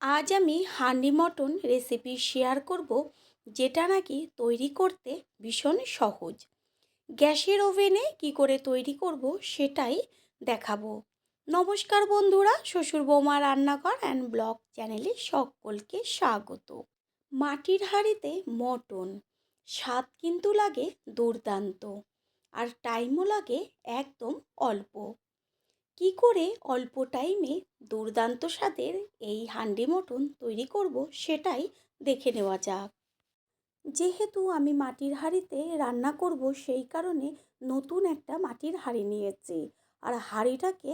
আজ আমি handi mutton recipe share করব, যেটা নাকি তৈরি করতে ভীষণ সহজ। গ্যাসের ওভেনে কি করে তৈরি করব সেটাই দেখাবো। নমস্কার বন্ধুরা, শ্বশুর বৌমা রান্নাঘর অ্যান্ড ব্লগ চ্যানেলে সকলকে স্বাগত। মাটির হাঁড়িতে মটন, স্বাদ কিন্তু লাগে দুর্দান্ত, আর টাইমও লাগে একদম অল্প। কি করে অল্প টাইমে দুর্দান্ত স্বাদের এই হান্ডি মটন তৈরি করব সেটাই দেখে নেওয়া যাক। যেহেতু আমি মাটির হাঁড়িতে রান্না করব সেই কারণে নতুন একটা মাটির হাঁড়ি নিয়েছি আর হাঁড়িটাকে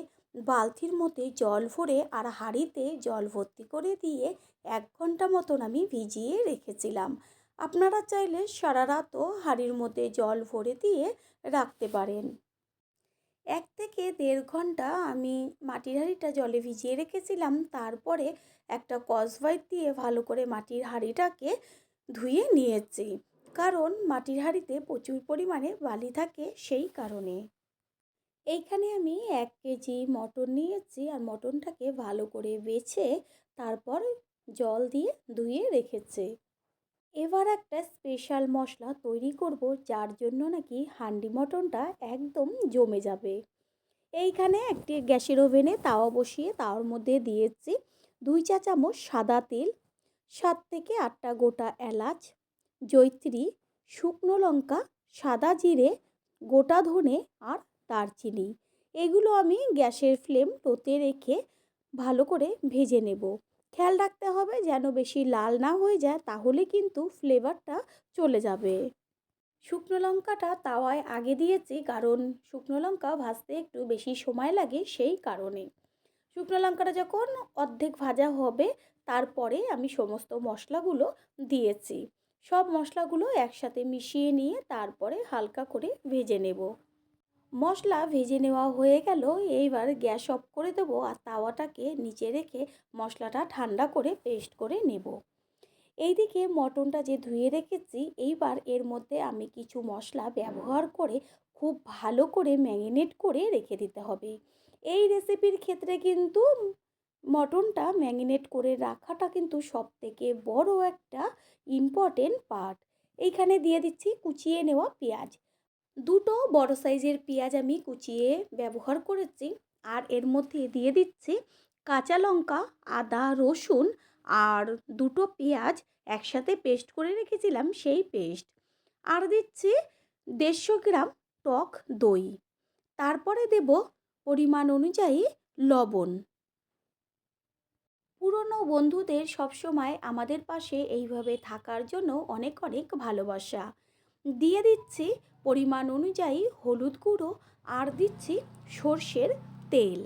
বালতির মধ্যে জল ভরে আর হাঁড়িতে জল ভর্তি করে দিয়ে এক ঘণ্টা মতন আমি ভিজিয়ে রেখেছিলাম। আপনারা চাইলে সারা রাতও হাঁড়ির মধ্যে জল ভরে দিয়ে রাখতে পারেন। এক থেকে দেড় ঘণ্টা আমি মাটির হাঁড়িটা জলে ভিজিয়ে রেখেছিলাম। তারপরে একটা কসবাইট দিয়ে ভালো করে মাটির হাঁড়িটাকে ধুয়ে নিয়েছি। কারণ মাটির হাঁড়িতে প্রচুর পরিমাণে বালি থাকে সেই কারণে। এইখানে আমি এক কেজি মটন নিয়েছি আর মটনটাকে ভালো করে বেছে তারপর জল দিয়ে ধুয়ে রেখেছি। এবার একটা স্পেশাল মশলা তৈরি করব, যার জন্য নাকি হান্ডি মটনটা একদম জমে যাবে। এইখানে একটি গ্যাসের ওভেনে তাওয়া বসিয়ে তাওয়ার মধ্যে দিয়েছি দুই চা চামচ সাদা তেল, সাত থেকে আটটা গোটা এলাচ জৈত্রী শুকনো লঙ্কা, সাদা জিরে, গোটা ধনে আর দারচিনি। এগুলো আমি গ্যাসের ফ্লেম লোতে রেখে ভালো করে ভেজে নেব। খেয়াল রাখতে হবে যেন বেশি লাল না হয়ে যায়, তাহলে কিন্তু ফ্লেভারটা চলে যাবে। শুকনো লঙ্কাটা তাওয়ায় আগে দিয়েছি, কারণ শুকনো লঙ্কা ভাজতে একটু বেশি সময় লাগে সেই কারণে। শুকনো লঙ্কাটা যখন অর্ধেক ভাজা হবে, তারপরে আমি সমস্ত মশলাগুলো দিয়েছি। সব মশলাগুলো একসাথে মিশিয়ে নিয়ে তারপরে হালকা করে ভেজে নেব। মশলা ভেজে নেওয়া হয়ে গেল। এইবার গ্যাস অফ করে দেবো আর তাওয়াটাকে নিচে রেখে মশলাটা ঠান্ডা করে পেস্ট করে নেব। এইদিকে মটনটা যে ধুয়ে রেখেছি, এইবার এর মধ্যে আমি কিছু মশলা ব্যবহার করে খুব ভালো করে ম্যারিনেট করে রেখে দিতে হবে। এই রেসিপির ক্ষেত্রে কিন্তু মটনটা ম্যারিনেট করে রাখাটা কিন্তু সব থেকে বড় একটা ইম্পর্টেন্ট পার্ট। এইখানে দিয়ে দিচ্ছি কুচিয়ে নেওয়া পেঁয়াজ। দুটো বড় সাইজের পেঁয়াজ আমি কুচিয়ে ব্যবহার করেছি। আর এর মধ্যে দিয়ে দিচ্ছি কাঁচা লঙ্কা, আদা, রসুন আর দুটো পেঁয়াজ একসাথে পেস্ট করে রেখেছিলাম সেই পেস্ট। আর দিচ্ছি দেড়শো গ্রাম টক দই। তারপরে দেব পরিমাণ অনুযায়ী লবণ। পুরনো বন্ধুদের সবসময় আমাদের পাশে এইভাবে থাকার জন্য অনেক অনেক ভালোবাসা। দিয়ে দিচ্ছি পরিমাণ অনুযায়ী হলুদ গুঁড়ো আর দিচ্ছি সর্ষের তেল।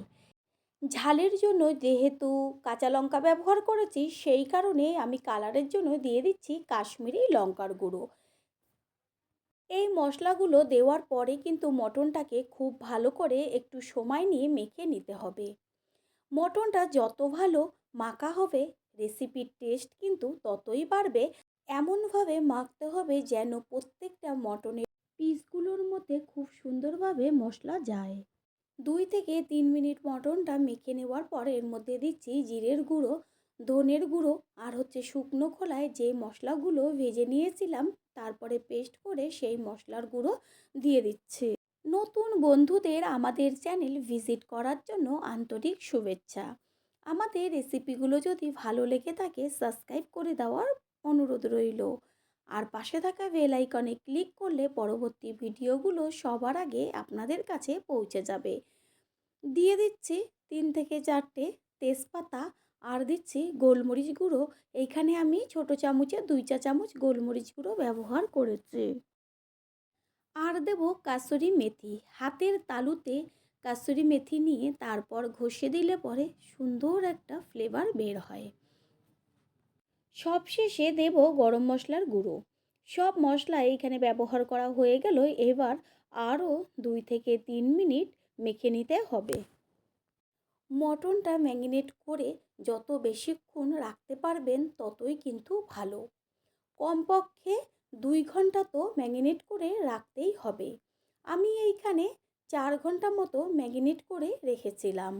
ঝালের জন্য যেহেতু কাঁচা লঙ্কা ব্যবহার করেছি, সেই কারণে আমি কালারের জন্য দিয়ে দিচ্ছি কাশ্মীরি লঙ্কার গুঁড়ো। এই মশলাগুলো দেওয়ার পরে কিন্তু মটনটাকে খুব ভালো করে একটু সময় নিয়ে মেখে নিতে হবে। মটনটা যত ভালো মাখা হবে, রেসিপির টেস্ট কিন্তু ততই বাড়বে। এমনভাবে মাখতে হবে যেন প্রত্যেকটা মটনের পিসগুলোর মধ্যে খুব সুন্দরভাবে মশলা যায়। দুই থেকে তিন মিনিট মটনটা মেখে নেওয়ার পর এর মধ্যে দিচ্ছি জিরের গুঁড়ো, ধনের গুঁড়ো আর হচ্ছে শুকনো খোলায় যে মশলাগুলো ভেজে নিয়েছিলাম তারপরে পেস্ট করে সেই মশলার গুঁড়ো দিয়ে দিচ্ছে। নতুন বন্ধুদের আমাদের চ্যানেল ভিজিট করার জন্য আন্তরিক শুভেচ্ছা। আমাদের রেসিপিগুলো যদি ভালো লেগে থাকে সাবস্ক্রাইব করে দেওয়ার অনুরোধ রইল। আর পাশে থাকা বেল আইকনে ক্লিক করলে পরবর্তী ভিডিওগুলো সবার আগে আপনাদের কাছে পৌঁছে যাবে। দিয়ে দিচ্ছি তিন থেকে চারটে তেজপাতা আর দিচ্ছি গোলমরিচ গুঁড়ো। এইখানে আমি ছোট চামচে দুই চা চামচ গোলমরিচ গুঁড়ো ব্যবহার করেছি। আর দেব কাসুরি মেথি। হাতের তালুতে কাসুরি মেথি নিয়ে তারপর ঘষে দিলে পরে সুন্দর একটা ফ্লেভার বের হয়। সবশেষে দেব গরম মশলার গুঁড়ো। সব মশলা এইখানে ব্যবহার করা হয়ে গেল, এবার আরও দুই থেকে তিন মিনিট মেখে নিতে হবে। মটনটা ম্যাগিনেট করে যত বেশিক্ষণ রাখতে পারবেন ততই কিন্তু ভালো। কমপক্ষে দুই ঘণ্টা তো ম্যাগিনেট করে রাখতেই হবে। আমি এইখানে চার ঘণ্টা মতো ম্যাগিনেট করে রেখেছিলাম।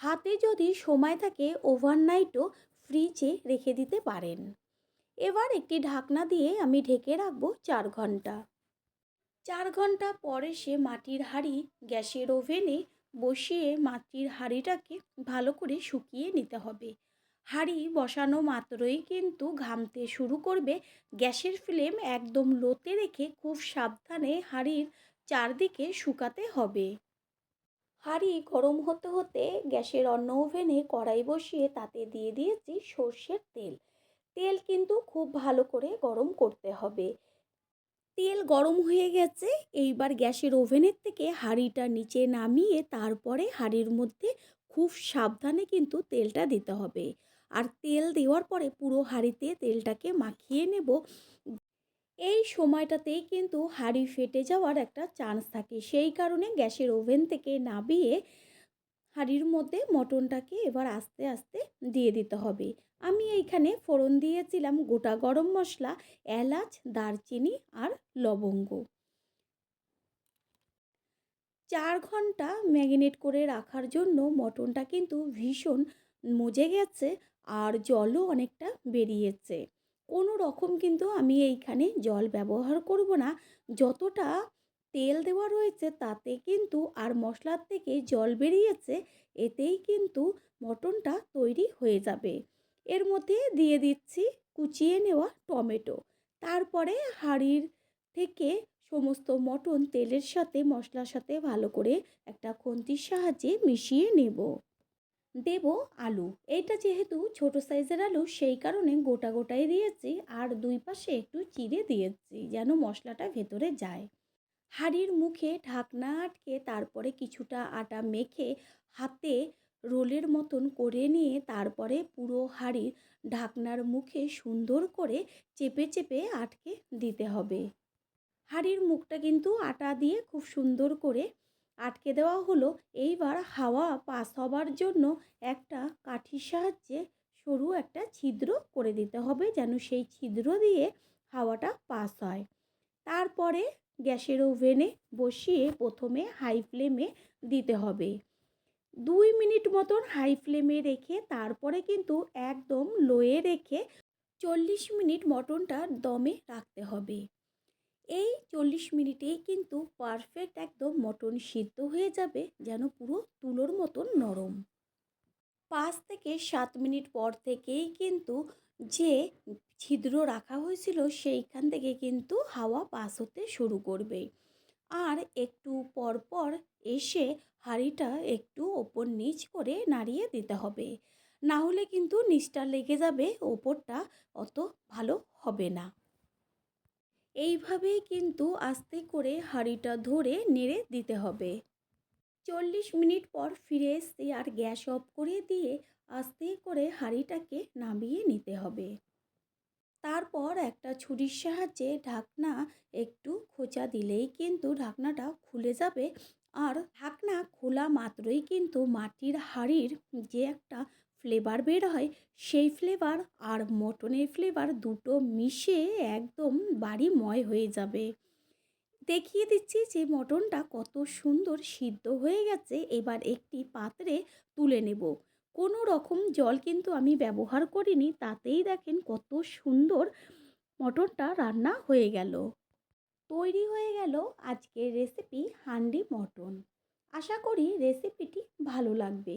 হাতে যদি সময় থাকে, ওভারনাইটও ফ্রিজে রেখে দিতে পারেন। এবার একটি ঢাকনা দিয়ে আমি ঢেকে রাখব চার ঘণ্টা। চার ঘণ্টা পরে সে মাটির হাঁড়ি গ্যাসের ওভেনে বসিয়ে মাটির হাঁড়িটাকে ভালো করে শুকিয়ে নিতে হবে। হাঁড়ি বসানো মাত্রই কিন্তু ঘামতে শুরু করবে। গ্যাসের ফ্লেম একদম লোতে রেখে খুব সাবধানে হাঁড়ির চারদিকে শুকাতে হবে। হাঁড়ি গরম হতে হতে গ্যাসের অন্য ওভেনে কড়াই বসিয়ে তাতে দিয়ে দিয়েছি সর্ষের তেল। তেল কিন্তু খুব ভালো করে গরম করতে হবে। তেল গরম হয়ে গেছে, এইবার গ্যাসের ওভেনের থেকে হাঁড়িটা নিচে নামিয়ে তারপরে হাঁড়ির মধ্যে খুব সাবধানে কিন্তু তেলটা দিতে হবে। আর তেল দেওয়ার পরে পুরো হাঁড়িতে তেলটাকে মাখিয়ে নেব। এই সময়টাতেই কিন্তু হাঁড়ি ফেটে যাওয়ার একটা চান্স থাকে। সেই কারণে গ্যাসের ওভেন থেকে নামিয়ে হাঁড়ির মধ্যে মটনটাকে এবার আস্তে আস্তে দিয়ে দিতে হবে। আমি এইখানে ফোড়ন দিয়েছিলাম গোটা গরম মশলা, এলাচ, দারচিনি আর লবঙ্গ। চার ঘণ্টা ম্যাগিনেট করে রাখার জন্য মটনটা কিন্তু ভীষণ মজে গেছে আর জলও অনেকটা বেরিয়েছে। কোনো রকম কিন্তু আমি এইখানে জল ব্যবহার করব না। যতটা তেল দেওয়া রয়েছে তাতে কিন্তু আর মশলার থেকে জল বেরিয়েছে, এতেই কিন্তু মটনটা তৈরি হয়ে যাবে। এর মধ্যে দিয়ে দিচ্ছি কুচিয়ে নেওয়া টমেটো। তারপরে হাঁড়ির থেকে সমস্ত মটন তেলের সাথে মশলার সাথে ভালো করে একটা খুন্তির সাহায্যে মিশিয়ে নেব। দেব আলু। এইটা যেহেতু ছোট সাইজের আলু, সেই কারণে গোটা গোটাই দিয়েছি আর দুই পাশে একটু চিড়ে দিয়েছি যেন মশলাটা ভেতরে যায়। হাঁড়ির মুখে ঢাকনা আটকে তারপরে কিছুটা আটা মেখে হাতে রোলের মতন করে নিয়ে তারপরে পুরো হাঁড়ির ঢাকনার মুখে সুন্দর করে চেপে চেপে আটকে দিতে হবে। হাঁড়ির মুখটা কিন্তু আটা দিয়ে খুব সুন্দর করে আটকে দেওয়া হলো। এইবার হাওয়া পাস হবার জন্য একটা কাঠির সাহায্যে সরু একটা ছিদ্র করে দিতে হবে যেন সেই ছিদ্র দিয়ে হাওয়াটা পাস হয়। তারপরে গ্যাসের ওভেনে বসিয়ে প্রথমে হাই ফ্লেমে দিতে হবে। দুই মিনিট মতন হাই ফ্লেমে রেখে তারপরে কিন্তু একদম লোয়ে রেখে চল্লিশ মিনিট মটনটা দমে রাখতে হবে। এই চল্লিশ মিনিটেই কিন্তু পারফেক্ট একদম মটন সিদ্ধ হয়ে যাবে, যেন পুরো তুলোর মতন নরম। পাঁচ থেকে সাত মিনিট পর থেকেই কিন্তু যে ছিদ্র রাখা হয়েছিল, সেইখান থেকে কিন্তু হাওয়া পাস হতে শুরু করবে। আর একটু পর পর এসে হাঁড়িটা একটু ওপর নিচ করে নাড়িয়ে দিতে হবে। না হলে কিন্তু নিচটা লেগে যাবে, ওপরটা অত ভালো হবে না। এইভাবেই কিন্তু আস্তে করে হাঁড়িটা ধরে নেড়ে দিতে হবে। চল্লিশ মিনিট পর ফিরে এসে আর গ্যাস অফ করে দিয়ে আস্তে করে হাঁড়িটাকে নামিয়ে নিতে হবে। তারপর একটা ছুরির সাহায্যে ঢাকনা একটু খোঁচা দিলেই কিন্তু ঢাকনাটা খুলে যাবে। আর ঢাকনা খোলা মাত্রই কিন্তু মাটির হাঁড়ির যে একটা ফ্লেভার বের হয়, সেই ফ্লেভার আর মটনের ফ্লেভার দুটো মিশে একদম বাড়িময় হয়ে যাবে। দেখিয়ে দিচ্ছি যে মটনটা কত সুন্দর সিদ্ধ হয়ে গেছে, এবার একটি পাত্রে তুলে নেব। কোনো রকম জল কিন্তু আমি ব্যবহার করিনি, তাতেই দেখেন কত সুন্দর মটনটা রান্না হয়ে গেল। তৈরি হয়ে গেল আজকের রেসিপি হান্ডি মটন। আশা করি রেসিপিটি ভালো লাগবে।